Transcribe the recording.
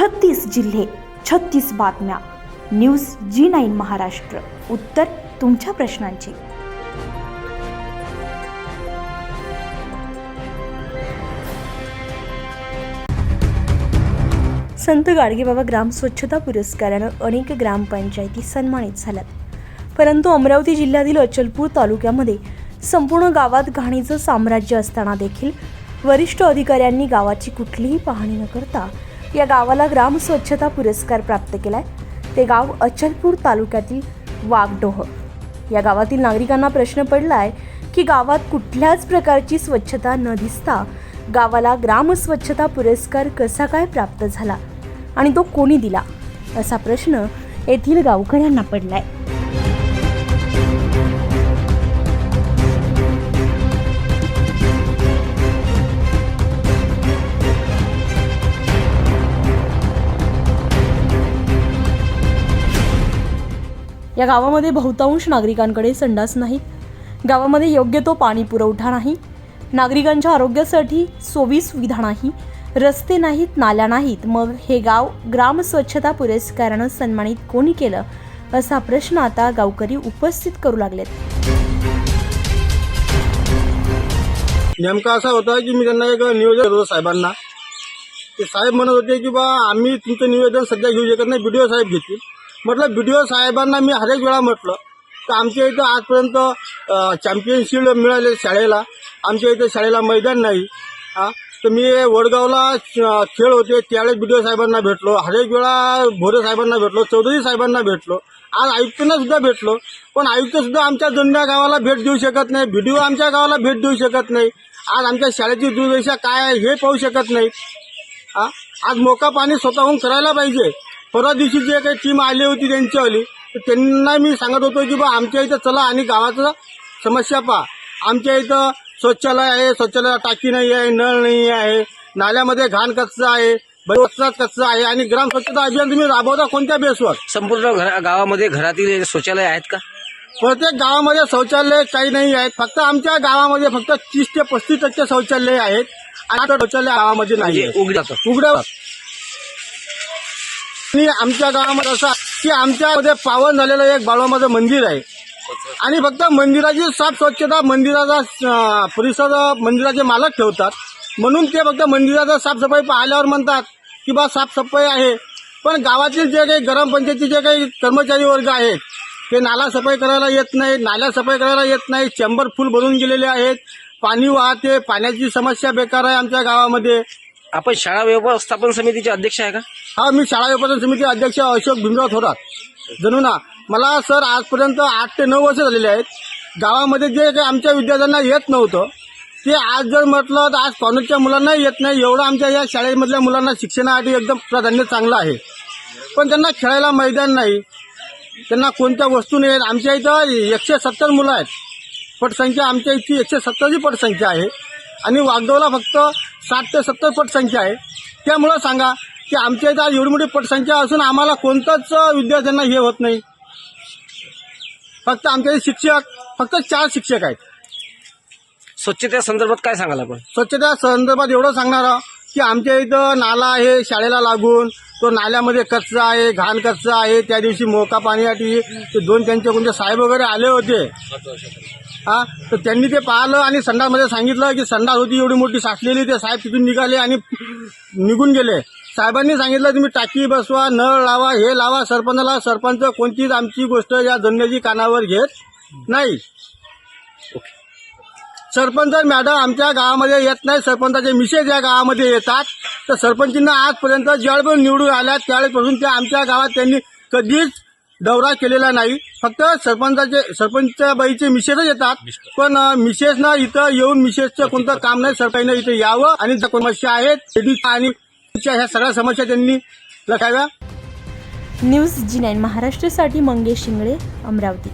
छत्तीस जिल्हे छत्तीस बातम्या. News G nine Maharashtra. उत्तर तुमच्या प्रश्नांची. संत गाडगेबाबा ग्राम स्वच्छता पुरस्कारानं अनेक ग्रामपंचायती सन्मानित झाल्यात. परंतु अमरावती जिल्ह्यातील अचलपूर तालुक्यामध्ये संपूर्ण गावात घाणीचं साम्राज्य असताना देखील वरिष्ठ अधिकाऱ्यांनी गावाची कुठलीही पाहणी न करता या गावाला ग्राम स्वच्छता पुरस्कार प्राप्त केलाय. ते गाव अचलपूर तालुक्यातील वाघडोह या गावातील नागरिकांना प्रश्न पडलाय की गावात कुठल्याच प्रकारची स्वच्छता न दिसता गावाला ग्राम स्वच्छता पुरस्कार कसा काय प्राप्त झाला आणि तो कोणी दिला? असा प्रश्न येथील गावकऱ्यांना पडलाय. या गावामध्ये बहुतांश नागरिकांकडे संडास नाहीत. गावामध्ये योग्य तो पाणी पुरवठा नाही. नागरिकांच्या आरोग्यासाठी सोयी सुविधा नाही. रस्ते नाहीत नाल्या नाहीत. मग हे गाव ग्राम स्वच्छता पुरस्कारानं सन्मानित कोणी केलं? असा प्रश्न आता गावकरी उपस्थित करू लागलेत. नेमका असा होता की मी त्यांना एक निवेदन होतो साहेबांना. ते साहेब म्हणत होते की बा आम्ही तुमचं निवेदन सध्या घेऊ शकत नाही. व्हिडिओ साहेब घेतील. म्हटलं बी डी ओ साहेबांना मी हरेक वेळा म्हटलं तर आमच्या इथं आजपर्यंत चॅम्पियनशिप मिळाले शाळेला. आमच्या इथं शाळेला मैदान नाही. हा? तर मी वडगावला खेळ होते त्यावेळेस बी डी ओ साहेबांना भेटलो. हरेक वेळा भोरे साहेबांना भेटलो चौधरी साहेबांना भेटलो. आज आयुक्तांना सुद्धा भेटलो. पण आयुक्त सुद्धा आमच्या जुन्या गावाला भेट देऊ शकत नाही. बी डी ओ आमच्या गावाला भेट देऊ शकत नाही. आज आमच्या शाळेची दुर्दशा काय आहे हे पाहू शकत नाही. हा? आज मोका पाणी स्वतःहून करायला पाहिजे. परवा दिवशी जे काही टीम आली होती त्यांच्यावाली तर त्यांना मी सांगत होतो की बा आमच्या इथं चला आणि गावाचं समस्या पहा. आमच्या इथं शौचालय आहे शौचालय टाकी नाही आहे नळ नाही आहे नाल्यामध्ये घाण कचरा आहे कचरा आहे आणि ग्राम स्वच्छता अभियान तुम्ही राबवता कोणत्या बेसवर संपूर्ण गावामध्ये घरातील शौचालय आहेत का? प्रत्येक गावामध्ये शौचालय काही नाही आहेत फक्त आमच्या गावामध्ये फक्त तीस ते पस्तीस टक्के शौचालय आहेत. आणि आता शौचालय गावामध्ये नाही म्हणजे उघड जातं उघड्यावर आणि आमच्या गावामध्ये असं की आमच्यामध्ये पावन झालेलं एक बाळवामाचं मंदिर आहे. आणि फक्त मंदिराची साफ स्वच्छता मंदिराचा परिसर मंदिराचे मालक ठेवतात. म्हणून ते फक्त मंदिराचा साफसफाई पाहिल्यावर म्हणतात की बा साफसफाई आहे. पण गावातील जे काही ग्रामपंचायतीचे जे काही कर्मचारी वर्ग आहेत ते नाला सफाई करायला येत नाही नाल्या सफाई करायला येत नाही चेंबर फुल भरून गेलेले आहेत पाणी वाहते पाण्याची समस्या बेकार आहे आमच्या गावामध्ये. आपण शाळा व्यवस्थापन समितीचे अध्यक्ष आहे का? हा मी शाळा व्यवस्थापन समिती अध्यक्ष अशोक भीमराव थोरात. जणू ना मला सर आजपर्यंत आठ ते नऊ वर्ष झालेले आहेत. गावामध्ये जे काही आमच्या विद्यार्थ्यांना येत नव्हतं ते आज जर म्हटलं तर आज कॉलेजच्या मुलांना येत नाही. एवढं आमच्या या शाळेमधल्या मुलांना शिक्षणासाठी एकदम प्राधान्य चांगलं आहे. पण त्यांना खेळायला मैदान नाही. त्यांना कोणत्या वस्तू नाही आहेत? आमच्या इथं एकशे सत्तर मुलं आहेत. पटसंख्या आमच्या इथची एकशे सत्तरची पटसंख्या आहे. आणि वागदवला फक्त साठ ते सत्तर पटसंख्या आहे. त्यामुळं सांगा की आमच्या इथं एवढी मोठी पटसंख्या असून आम्हाला कोणतंच विद्यार्थ्यांना हे होत नाही. फक्त आमच्या इथे शिक्षक फक्त चार शिक्षक आहेत. स्वच्छते संदर्भात काय सांगाल आपण? स्वच्छता संदर्भात एवढं सांगणार आहोत की आमच्या इथं नाला आहे शाळेला लागून तो नाल्यामध्ये कचरा आहे घाण कचरा आहे. त्या दिवशी मोका पाण्यासाठी ते दोन त्यांचे कोणते साहेब वगैरे आले होते हा? तर त्यांनी ते पाहिलं आणि संडासमध्ये सांगितलं की संडास होती एवढी मोठी साचलेली ते साहेब तिथून निघाले आणि निघून गेले. साहेबांनी सांगितलं तुम्ही टाकी बसवा नळ लावा हे लावा सरपंचाला सरपंच कोणतीच आमची गोष्ट या जन्याची कानावर घेत नाही. सरपंच मॅडम आमच्या गावामध्ये येत नाही सरपंचाचे मिसेस या गावामध्ये येतात. तर सरपंचींना आजपर्यंत ज्यावेळेस निवडून आल्या त्यावेळेपासून ते आमच्या गावात त्यांनी कधीच दौरा केलेला नाही. फक्त सरपंचाचे सरपंच बाईचे मिसेसच येतात. पण मिसेसनं इथं येऊन मिसेसचं कोणतं काम नाही सरकारनं इथं यावं आणि ज्या समस्या आहेत आणि ह्या सगळ्या समस्या त्यांनी लक्षाव्या न्यूज जी नाईन महाराष्ट्रासाठी मंगेश शिंगळे अमरावती.